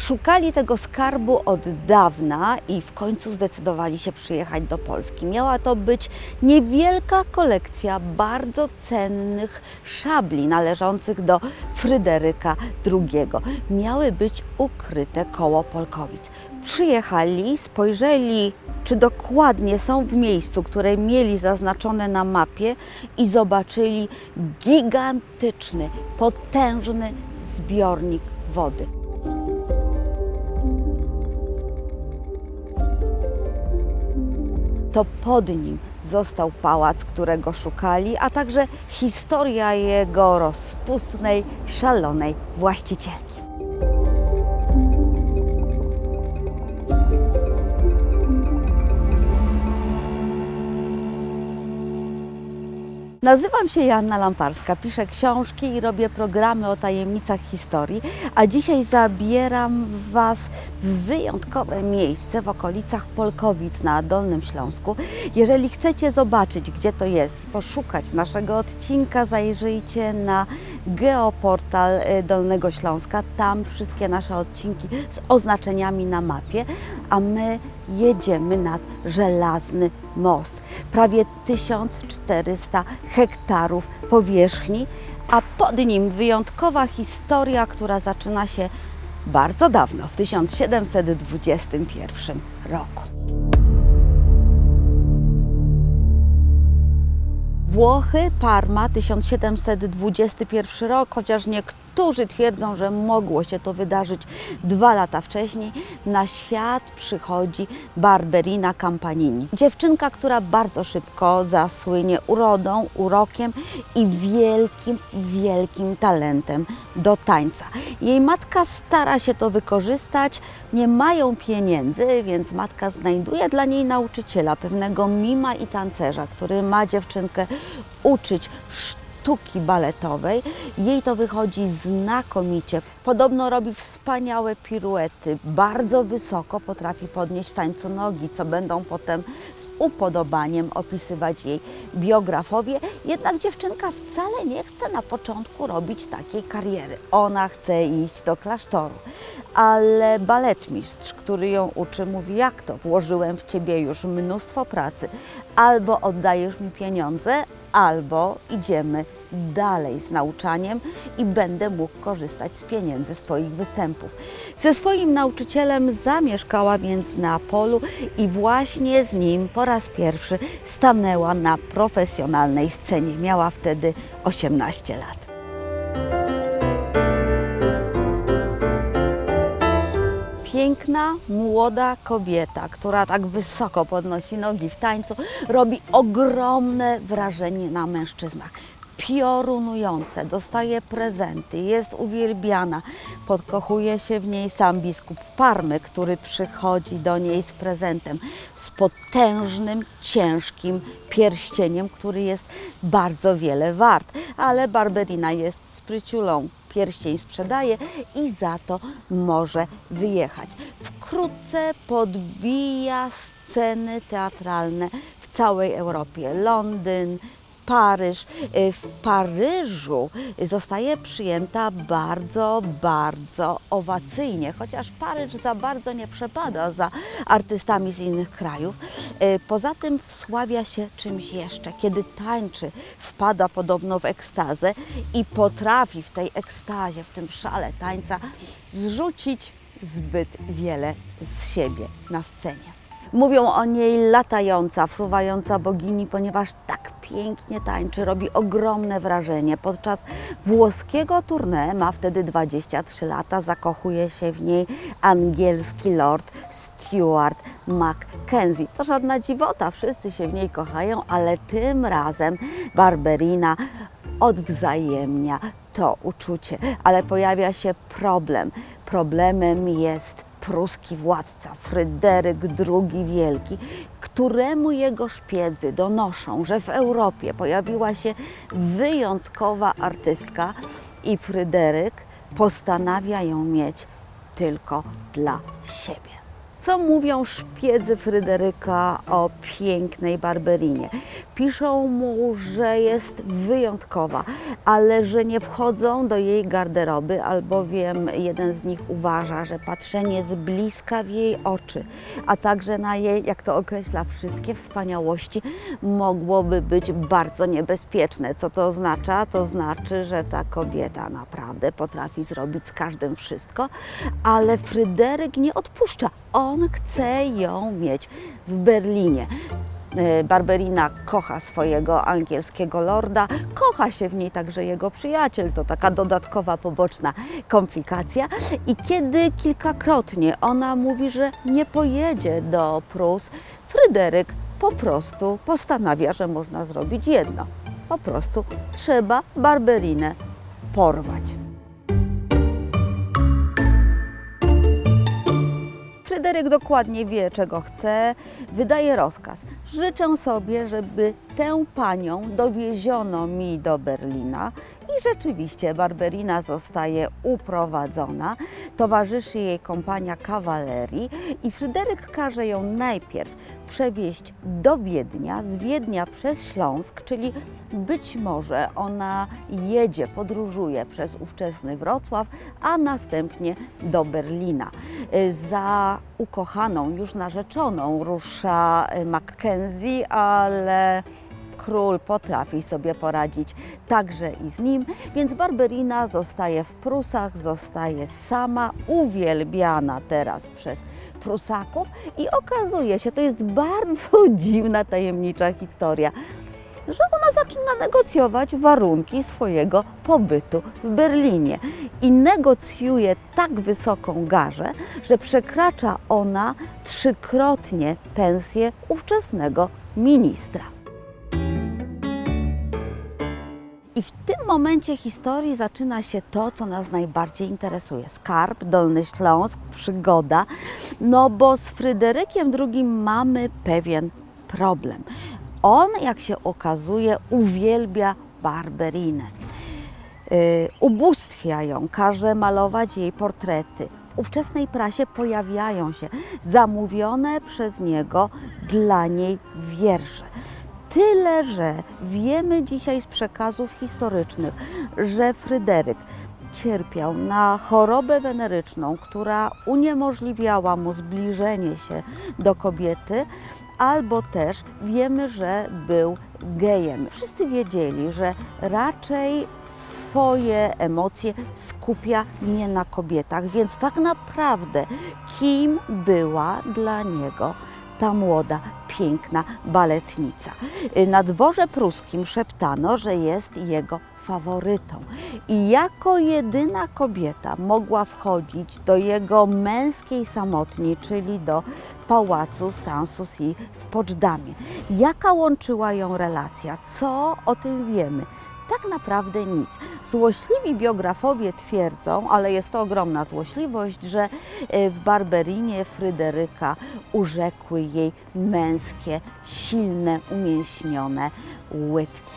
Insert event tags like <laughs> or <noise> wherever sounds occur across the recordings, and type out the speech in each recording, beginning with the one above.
Szukali tego skarbu od dawna i w końcu zdecydowali się przyjechać do Polski. Miała to być niewielka kolekcja bardzo cennych szabli należących do Fryderyka II. Miały być ukryte koło Polkowic. Przyjechali, spojrzeli, czy dokładnie są w miejscu, które mieli zaznaczone na mapie i zobaczyli gigantyczny, potężny zbiornik wody. To pod nim został pałac, którego szukali, a także historia jego rozpustnej, szalonej właścicielki. Nazywam się Joanna Lamparska, piszę książki i robię programy o tajemnicach historii, a dzisiaj zabieram Was w wyjątkowe miejsce w okolicach Polkowic na Dolnym Śląsku. Jeżeli chcecie zobaczyć, gdzie to jest i poszukać naszego odcinka, zajrzyjcie na geoportal y, Dolnego Śląska. Tam wszystkie nasze odcinki z oznaczeniami na mapie, a my jedziemy nad żelazny most. Prawie 1400 hektarów powierzchni, a pod nim wyjątkowa historia, która zaczyna się bardzo dawno, w 1721 roku. Włochy, Parma, 1721 rok, chociaż niektórzy twierdzą, że mogło się to wydarzyć dwa lata wcześniej, na świat przychodzi Barberina Campanini. Dziewczynka, która bardzo szybko zasłynie urodą, urokiem i wielkim, wielkim talentem do tańca. Jej matka stara się to wykorzystać, nie mają pieniędzy, więc matka znajduje dla niej nauczyciela, pewnego mima i tancerza, który ma dziewczynkę uczyć sztuki baletowej. Jej to wychodzi znakomicie. Podobno robi wspaniałe piruety, bardzo wysoko potrafi podnieść w tańcu nogi, co będą potem z upodobaniem opisywać jej biografowie. Jednak dziewczynka wcale nie chce na początku robić takiej kariery. Ona chce iść do klasztoru. Ale baletmistrz, który ją uczy, mówi: Jak to? Włożyłem w ciebie już mnóstwo pracy. Albo oddajesz mi pieniądze, albo idziemy dalej z nauczaniem i będę mógł korzystać z pieniędzy z Twoich występów. Ze swoim nauczycielem zamieszkała więc w Neapolu i właśnie z nim po raz pierwszy stanęła na profesjonalnej scenie. Miała wtedy 18 lat. Piękna, młoda kobieta, która tak wysoko podnosi nogi w tańcu, robi ogromne wrażenie na mężczyznach. Piorunujące, dostaje prezenty, jest uwielbiana. Podkochuje się w niej sam biskup Parmy, który przychodzi do niej z prezentem, z potężnym, ciężkim pierścieniem, który jest bardzo wiele wart. Ale Barberina jest spryciulą, pierścień sprzedaje i za to może wyjechać. Wkrótce podbija sceny teatralne w całej Europie. Londyn, Paryż. Y, W Paryżu zostaje przyjęta bardzo, bardzo owacyjnie, chociaż Paryż za bardzo nie przepada za artystami z innych krajów. Y, Poza tym wsławia się czymś jeszcze. Kiedy tańczy, wpada podobno w ekstazę i potrafi w tej ekstazie, w tym szale tańca zrzucić zbyt wiele z siebie na scenie. Mówią o niej latająca, fruwająca bogini, ponieważ tak pięknie tańczy, robi ogromne wrażenie. Podczas włoskiego tournée ma wtedy 23 lata, zakochuje się w niej angielski lord Stuart Mackenzie. To żadna dziwota, wszyscy się w niej kochają, ale tym razem Barberina odwzajemnia to uczucie, ale pojawia się problem. Problemem jest pruski władca Fryderyk II Wielki, któremu jego szpiedzy donoszą, że w Europie pojawiła się wyjątkowa artystka i Fryderyk postanawia ją mieć tylko dla siebie. Co mówią szpiedzy Fryderyka o pięknej Barberinie? Piszą mu, że jest wyjątkowa, ale że nie wchodzą do jej garderoby, albowiem jeden z nich uważa, że patrzenie z bliska w jej oczy, a także na jej, jak to określa, wszystkie wspaniałości, mogłoby być bardzo niebezpieczne. Co to oznacza? To znaczy, że ta kobieta naprawdę potrafi zrobić z każdym wszystko, ale Fryderyk nie odpuszcza. On chce ją mieć w Berlinie. E, Barberina kocha swojego angielskiego lorda, kocha się w niej także jego przyjaciel, to taka dodatkowa, poboczna komplikacja. I kiedy kilkakrotnie ona mówi, że nie pojedzie do Prus, Fryderyk po prostu postanawia, że można zrobić jedno. Po prostu trzeba Barberinę porwać. Fryderyk dokładnie wie, czego chce, wydaje rozkaz. Życzę sobie, żeby tę panią dowieziono mi do Berlina i rzeczywiście Barberina zostaje uprowadzona. Towarzyszy jej kompania kawalerii i Fryderyk każe ją najpierw przewieźć do Wiednia, z Wiednia przez Śląsk, czyli być może ona jedzie, podróżuje przez ówczesny Wrocław, a następnie do Berlina. Za ukochaną, już narzeczoną rusza Mackenzie, ale król potrafi sobie poradzić także i z nim, więc Barberina zostaje w Prusach, zostaje sama, uwielbiana teraz przez Prusaków i okazuje się, to jest bardzo <laughs> dziwna, tajemnicza historia, że ona zaczyna negocjować warunki swojego pobytu w Berlinie i negocjuje tak wysoką garzę, że przekracza ona trzykrotnie pensję ówczesnego ministra. I w tym momencie historii zaczyna się to, co nas najbardziej interesuje. Skarb, Dolny Śląsk, przygoda. No bo z Fryderykiem II mamy pewien problem. On, jak się okazuje, uwielbia Barberinę. Yy, ubóstwia ją, każe malować jej portrety. W ówczesnej prasie pojawiają się zamówione przez niego dla niej wiersze. Tyle, że wiemy dzisiaj z przekazów historycznych, że Fryderyk cierpiał na chorobę weneryczną, która uniemożliwiała mu zbliżenie się do kobiety, albo też wiemy, że był gejem. Wszyscy wiedzieli, że raczej swoje emocje skupia nie na kobietach, więc tak naprawdę kim była dla niego ta młoda, piękna baletnica. Na dworze pruskim szeptano, że jest jego faworytą i jako jedyna kobieta mogła wchodzić do jego męskiej samotni, czyli do pałacu Sanssouci w Poczdamie. Jaka łączyła ją relacja? Co o tym wiemy? Tak naprawdę nic. Złośliwi biografowie twierdzą, ale jest to ogromna złośliwość, że e, w Barberinie Fryderyka urzekły jej męskie, silne, umięśnione łydki.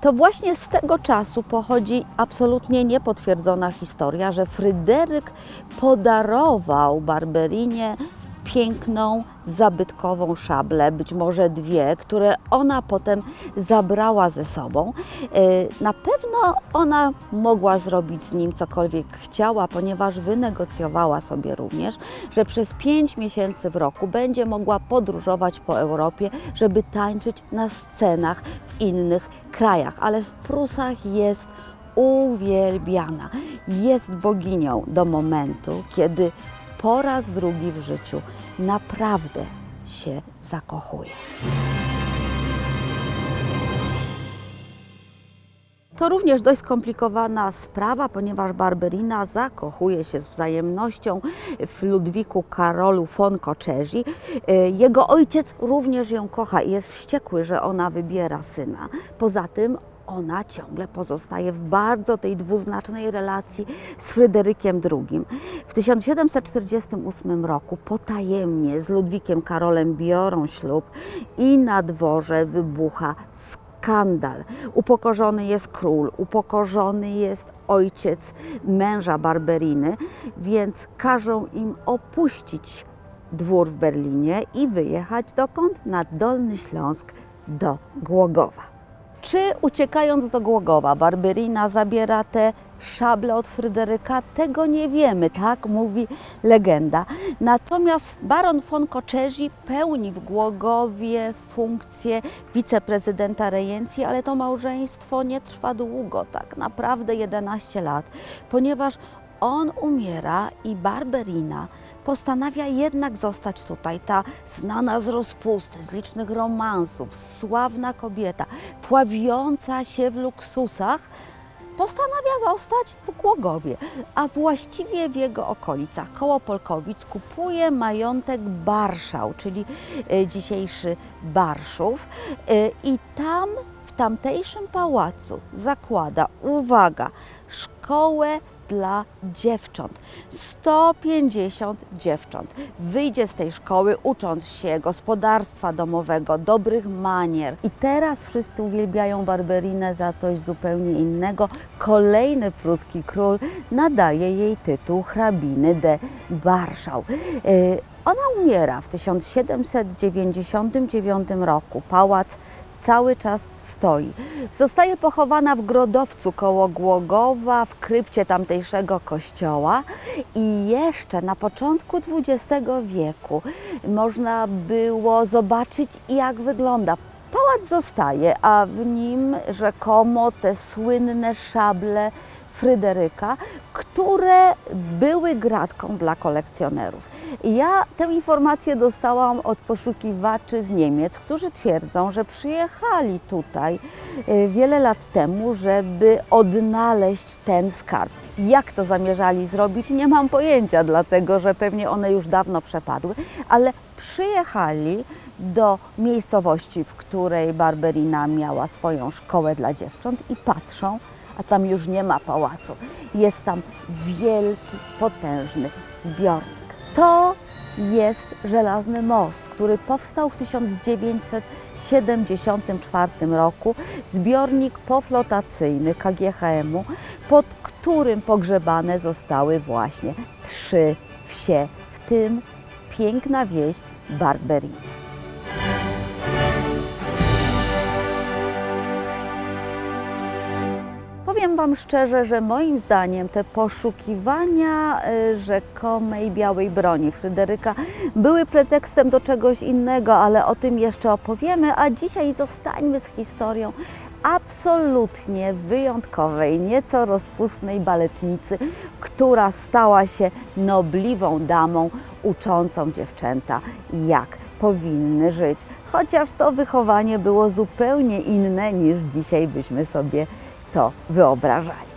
To właśnie z tego czasu pochodzi absolutnie niepotwierdzona historia, że Fryderyk podarował Barberinie piękną, zabytkową szablę, być może dwie, które ona potem zabrała ze sobą. E, Na pewno ona mogła zrobić z nim cokolwiek chciała, ponieważ wynegocjowała sobie również, że przez pięć miesięcy w roku będzie mogła podróżować po Europie, żeby tańczyć na scenach w innych krajach, ale w Prusach jest uwielbiana. Jest boginią do momentu, kiedy po raz drugi w życiu naprawdę się zakochuje. To również dość skomplikowana sprawa, ponieważ Barberina zakochuje się z wzajemnością w Ludwiku Karolu von Koczerzi. Jego ojciec również ją kocha i jest wściekły, że ona wybiera syna. Poza tym ona ciągle pozostaje w bardzo tej dwuznacznej relacji z Fryderykiem II. W 1748 roku potajemnie z Ludwikiem Karolem biorą ślub i na dworze wybucha skandal. Upokorzony jest król, upokorzony jest ojciec męża Barberiny, więc każą im opuścić dwór w Berlinie i wyjechać dokąd? Nad Dolny Śląsk do Głogowa. Czy uciekając do Głogowa, Barberina zabiera te szable od Fryderyka? Tego nie wiemy, tak mówi legenda. Natomiast baron von Koczerzi pełni w Głogowie funkcję wiceprezydenta rejencji, ale to małżeństwo nie trwa długo, tak naprawdę 11 lat, ponieważ on umiera i Barberina postanawia jednak zostać tutaj. Ta znana z rozpusty, z licznych romansów, sławna kobieta, pławiąca się w luksusach, postanawia zostać w Głogowie, a właściwie w jego okolicach, koło Polkowic, kupuje majątek Barszał, czyli e, dzisiejszy Barszów e, i tam, w tamtejszym pałacu zakłada, uwaga, szkołę dla dziewcząt. 150 dziewcząt wyjdzie z tej szkoły ucząc się gospodarstwa domowego, dobrych manier. I teraz wszyscy uwielbiają Barberinę za coś zupełnie innego. Kolejny pruski król nadaje jej tytuł hrabiny de Warszał. Yy, Ona umiera w 1799 roku. Pałac cały czas stoi. Zostaje pochowana w Grodowcu koło Głogowa, w krypcie tamtejszego kościoła i jeszcze na początku XX wieku można było zobaczyć jak wygląda. Pałac zostaje, a w nim rzekomo te słynne szable Fryderyka, które były gratką dla kolekcjonerów. Ja tę informację dostałam od poszukiwaczy z Niemiec, którzy twierdzą, że przyjechali tutaj e, wiele lat temu, żeby odnaleźć ten skarb. Jak to zamierzali zrobić, nie mam pojęcia, dlatego że pewnie one już dawno przepadły, ale przyjechali do miejscowości, w której Barberina miała swoją szkołę dla dziewcząt i patrzą, a tam już nie ma pałacu. Jest tam wielki, potężny zbiornik. To jest żelazny most, który powstał w 1974 roku, zbiornik poflotacyjny KGHM-u, pod którym pogrzebane zostały właśnie trzy wsie, w tym piękna wieś Barberina. Powiem Wam szczerze, że moim zdaniem te poszukiwania y, rzekomej białej broni Fryderyka były pretekstem do czegoś innego, ale o tym jeszcze opowiemy, a dzisiaj zostańmy z historią absolutnie wyjątkowej, nieco rozpustnej baletnicy, która stała się nobliwą damą uczącą dziewczęta, jak powinny żyć. Chociaż to wychowanie było zupełnie inne niż dzisiaj byśmy sobie to wyobrażali.